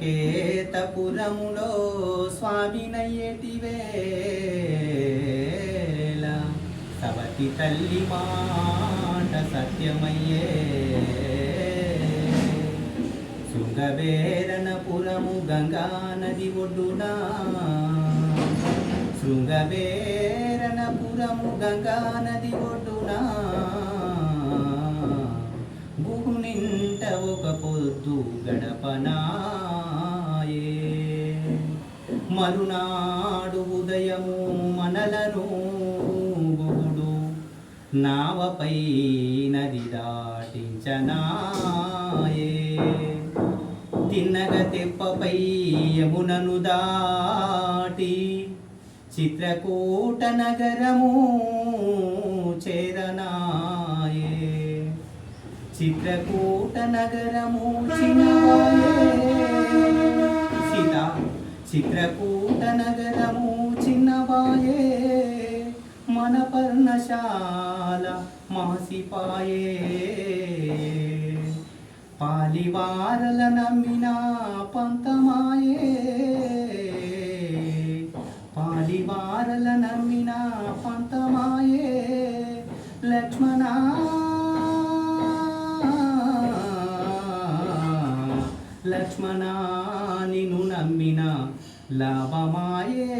సాకేతపురములో స్వామినయ్యేటివేల సవతి తల్లి మాట సత్యమయ్యే. శృంగవేరణపురము గంగా నది ఒడ్డున? శృంగవేరణపురము గంగా నది ఒడ్డున? భూమి నింట ఒక పొద్దు గడపనా? మరునాడు ఉదయము మనలను గుడు నావపై నది దాటించనాయే. తిన్నగ తెప్పపై యమునను దాటి చిత్రకూట నగరము చేరనాయే. చిత్రకూట నగరము చిన్నాయే చిత్రకూట నగరము చిన్నవాయే మన పర్ణశాల మాసిపాయే. పాలివారల నమ్మిన పంతమాయే. పాలివారల నమ్మిన పంతమాయే. లక్ష్మణ లక్ష్మణ నిన్ను నమ్మిన లాభమాయే